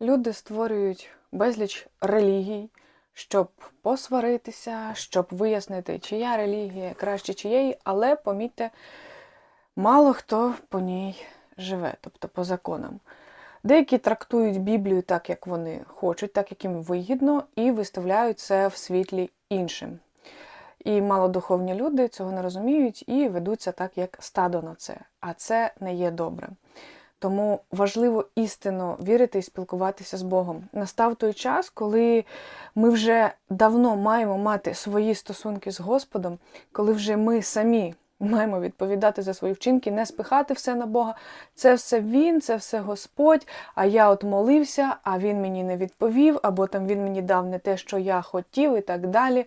Люди створюють безліч релігій, щоб посваритися, щоб вияснити, чия релігія краще чиєї, але помітьте, мало хто по ній живе, тобто по законам. Деякі трактують Біблію так, як вони хочуть, так, як їм вигідно, і виставляють це в світлі іншим. І малодуховні люди цього не розуміють і ведуться так, як стадо на це. А це не є добре. Тому важливо істинно вірити і спілкуватися з Богом. Настав той час, коли ми вже давно маємо мати свої стосунки з Господом, коли вже ми самі маємо відповідати за свої вчинки, не спихати все на Бога. Це все Він, це все Господь. А я от молився, а Він мені не відповів, або там Він мені дав не те, що я хотів, і так далі.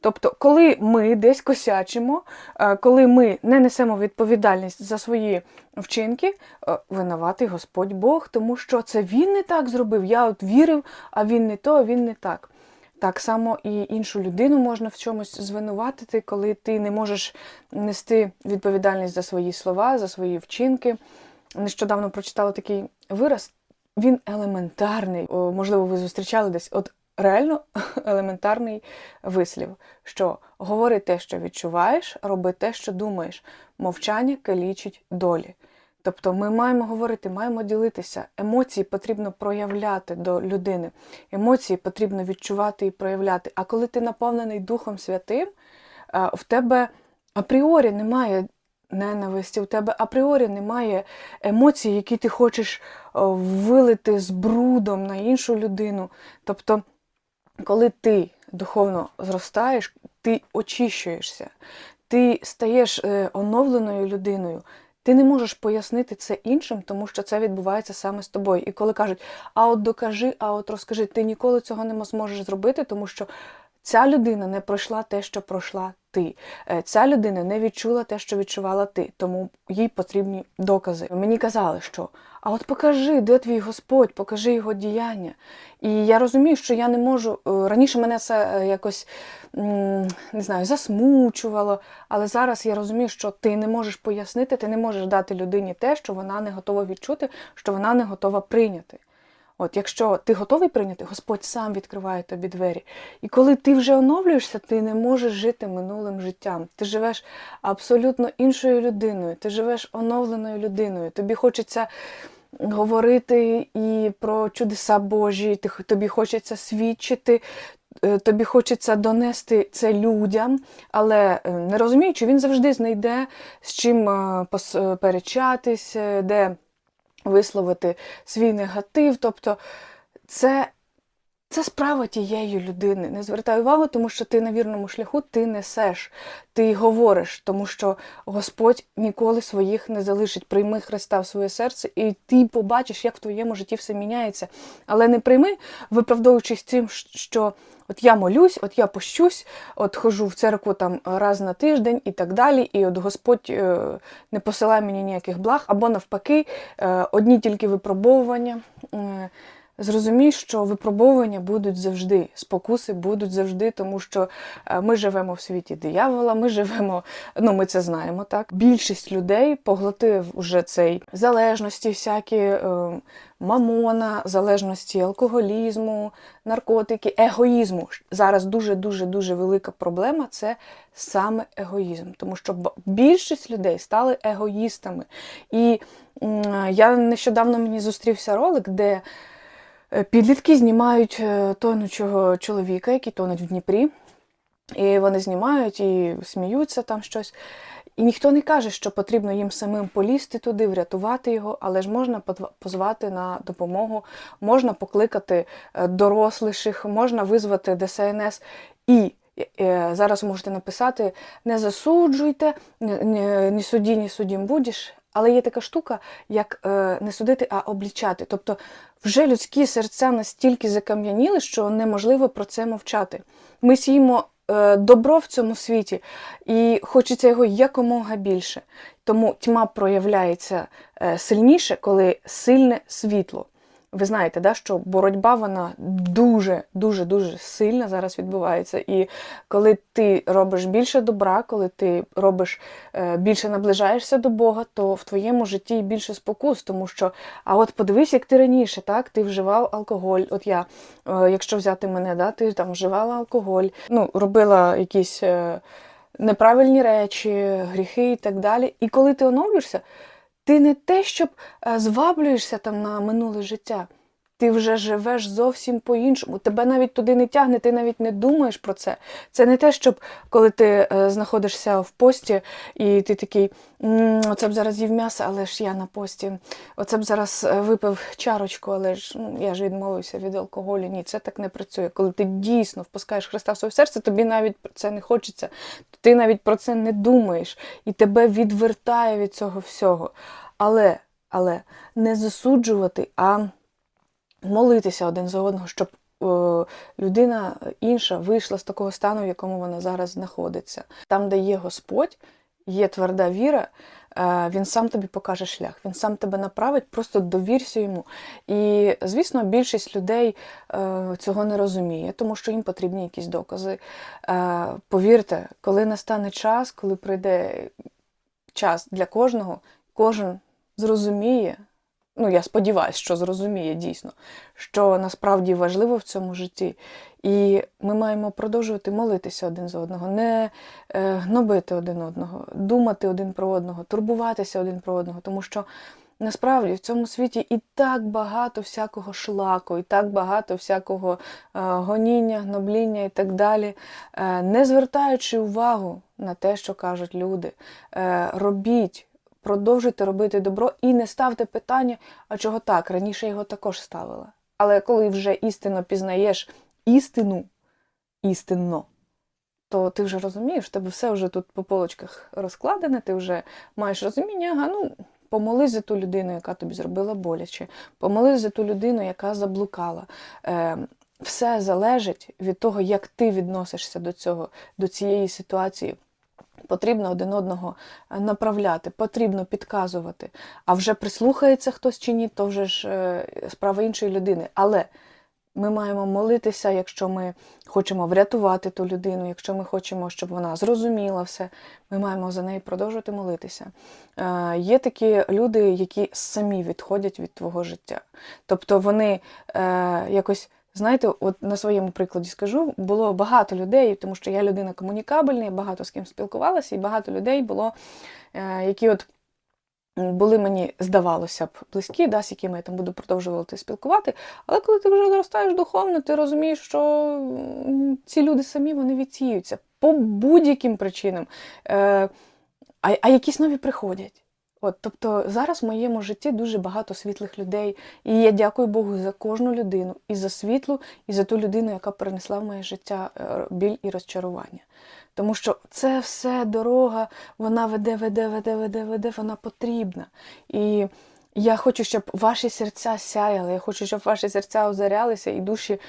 Тобто, коли ми десь косячимо, е, коли ми не несемо відповідальність за свої вчинки, е, винуватий Господь Бог, тому що це Він не так зробив. Я от вірив, а він не то, а він не так. Так само і іншу людину можна в чомусь звинуватити, коли ти не можеш нести відповідальність за свої слова, за свої вчинки. Нещодавно прочитала такий вираз. Він елементарний. Можливо, ви зустрічали десь. От реально елементарний вислів, що говори те, що відчуваєш, роби те, що думаєш. Мовчання калічить долі. Тобто ми маємо говорити, маємо ділитися. Емоції потрібно проявляти до людини. Емоції потрібно відчувати і проявляти. А коли ти наповнений Духом Святим, е, в тебе апріорі немає ненависті, у тебе апріорі немає емоцій, які ти хочеш е, вилити з брудом на іншу людину. Тобто, коли ти духовно зростаєш, ти очищуєшся, ти стаєш е, оновленою людиною. Ти не можеш пояснити це іншим, тому що це відбувається саме з тобою. І коли кажуть, а от докажи, а от розкажи, ти ніколи цього не зможеш зробити, тому що ця людина не пройшла те, що пройшла ти. Е, Ця людина не відчула те, що відчувала ти, тому їй потрібні докази. Мені казали, що а от покажи, де твій Господь, покажи його діяння. І я розумію, що я не можу. е, Раніше мене це е, якось не знаю, засмучувало, але зараз я розумію, що ти не можеш пояснити, ти не можеш дати людині те, що вона не готова відчути, що вона не готова прийняти. От якщо ти готовий прийняти, Господь сам відкриває тобі двері. І коли ти вже оновлюєшся, ти не можеш жити минулим життям. Ти живеш абсолютно іншою людиною, ти живеш оновленою людиною. Тобі хочеться говорити і про чудеса Божі, тобі хочеться свідчити. е, Тобі хочеться донести це людям, але е, не розуміючи, він завжди знайде з чим е, перечатись, де висловити свій негатив. Тобто це, це справа тієї людини. Не звертай увагу, тому що ти на вірному шляху ти несеш, ти говориш, тому що Господь ніколи своїх не залишить. Прийми Христа в своє серце, і ти побачиш, як в твоєму житті все міняється. Але не прийми, виправдовуючись тим, що. От я молюсь, от я пощусь, от хожу в церкву там раз на тиждень і так далі. І от Господь е, не посилає мені ніяких благ, або навпаки, е, одні тільки випробовування. Зрозумій, що випробовування будуть завжди, спокуси будуть завжди, тому що е, ми живемо в світі диявола, ми живемо, ну ми це знаємо, так. Більшість людей поглотив уже цей залежності, всякі е, мамона, залежності алкоголізму, наркотики, егоїзму. Зараз дуже дуже дуже велика проблема це саме егоїзм, тому що більшість людей стали егоїстами. І я нещодавно мені зустрівся ролик, де підлітки знімають е, тонучого чоловіка, який тонуть в Дніпрі. І вони знімають і сміються там щось. І ніхто не каже, що потрібно їм самим полізти туди, врятувати його, але ж можна позвати на допомогу, можна покликати е, доросліших, можна визвати ДСНС. І е, зараз можете написати: не засуджуйте, ні суді, ні судім будеш. Але є така штука, як е, не судити, а облічати. Тобто вже людські серця настільки закам'яніли, що неможливо про це мовчати. Ми сіємо е, добро в цьому світі, і хочеться його якомога більше. Тому тьма проявляється е, сильніше, коли сильне світло. Ви знаєте, да, що боротьба вона дуже, дуже, дуже сильна зараз відбувається. І коли ти робиш більше добра, коли ти робиш е, більше наближаєшся до Бога, то в твоєму житті більше спокус, тому що, а от подивись, як ти раніше, так, ти вживав алкоголь. От я, е, якщо взяти мене, да, ти там вживала алкоголь, ну, робила якісь е, неправильні речі, гріхи і так далі. І коли ти оновлюєшся, ти не те, щоб е, зваблюєшся там на минуле життя. Ти вже живеш зовсім по-іншому. Тебе навіть туди не тягне, ти навіть не думаєш про це. Це не те, щоб коли ти е, знаходишся в пості, і ти такий, оце б зараз їв м'ясо, але ж я на пості. Оце б зараз е, випив чарочку, але ж ну, я ж відмовився від алкоголю. Ні, це так не працює. Коли ти дійсно впускаєш Христа в своє серце, тобі навіть про це не хочеться. Ти навіть про це не думаєш, і тебе відвертає від цього всього. Але, але не засуджувати, а молитися один за одного, щоб е, людина інша вийшла з такого стану, в якому вона зараз знаходиться. Там, де є Господь, є тверда віра, е, він сам тобі покаже шлях, він сам тебе направить, просто довірся йому. І, звісно, більшість людей е, цього не розуміє, тому що їм потрібні якісь докази. Повірте, коли настане час, коли прийде час для кожного, кожен зрозуміє, ну я сподіваюся, що зрозуміє дійсно, що насправді важливо в цьому житті. І ми маємо продовжувати молитися один за одного, не е, гнобити один одного, думати один про одного, турбуватися один про одного, тому що насправді в цьому світі і так багато всякого шлаку, і так багато всякого е, гоніння, гнобління і так далі, е, не звертаючи увагу на те, що кажуть люди, робіть. Продовжуйте робити добро і не ставте питання, а чого так? Раніше його також ставила. Але коли вже істинно пізнаєш істину, істинно, то ти вже розумієш, тебе все вже тут по полочках розкладене, ти вже маєш розуміння, ага, ну, помолись за ту людину, яка тобі зробила боляче, помолись за ту людину, яка заблукала. Е, все залежить від того, як ти відносишся до цього, до цієї ситуації. Потрібно один одного е, направляти, потрібно підказувати. А вже прислухається хтось чи ні, то вже ж е, справа іншої людини. Але ми маємо молитися, якщо ми хочемо врятувати ту людину, якщо ми хочемо, щоб вона зрозуміла все, ми маємо за неї продовжувати молитися. Е, Є такі люди, які самі відходять від твого життя. Тобто вони е, якось. Знаєте, от на своєму прикладі скажу, було багато людей, тому що я людина комунікабельна, я багато з ким спілкувалася, і багато людей було, е, які от були мені, здавалося б, близькі, да, з якими я там буду продовжувати спілкувати. Але коли ти вже зростаєш духовно, ти розумієш, що ці люди самі вони відсіюються по будь-яким причинам. Е, а, а якісь нові приходять. От, тобто зараз в моєму житті дуже багато світлих людей, і я дякую Богу за кожну людину, і за світлу, і за ту людину, яка перенесла в моє життя е, біль і розчарування. Тому що це все дорога, вона веде, веде, веде, веде, веде, вона потрібна. І я хочу, щоб ваші серця сяяли, я хочу, щоб ваші серця озарялися і душі е,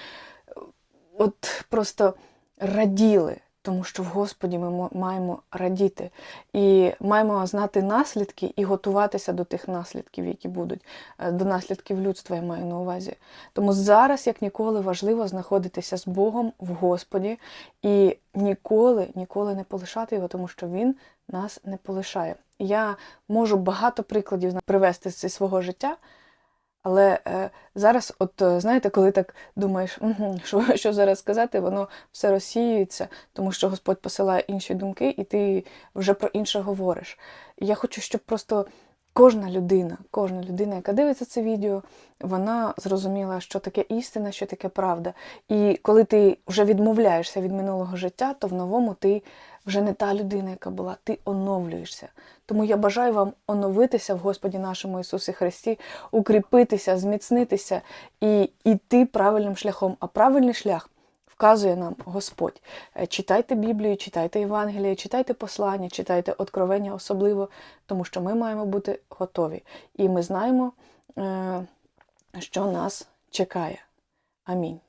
от просто раділи. Тому що в Господі ми мо- маємо радіти і маємо знати наслідки і готуватися до тих наслідків, які будуть, е, до наслідків людства, я маю на увазі. Тому зараз, як ніколи, важливо знаходитися з Богом в Господі і ніколи, ніколи не полишати його, тому що Він нас не полишає. Я можу багато прикладів привести зі свого життя. Але е, зараз, от е, знаєте, коли так думаєш, угу, що, що зараз сказати, воно все розсіюється, тому що Господь посилає інші думки, і ти вже про інше говориш. Я хочу, щоб просто кожна людина, кожна людина, яка дивиться це відео, вона зрозуміла, що таке істина, що таке правда. І коли ти вже відмовляєшся від минулого життя, то в новому ти вже не та людина, яка була, ти оновлюєшся. Тому я бажаю вам оновитися в Господі нашому Ісусі Христі, укріпитися, зміцнитися і йти правильним шляхом. А правильний шлях вказує нам Господь. Е, Читайте Біблію, читайте Євангеліє, читайте послання, читайте Откровення особливо, тому що ми маємо бути готові. І ми знаємо, е, що нас чекає. Амінь.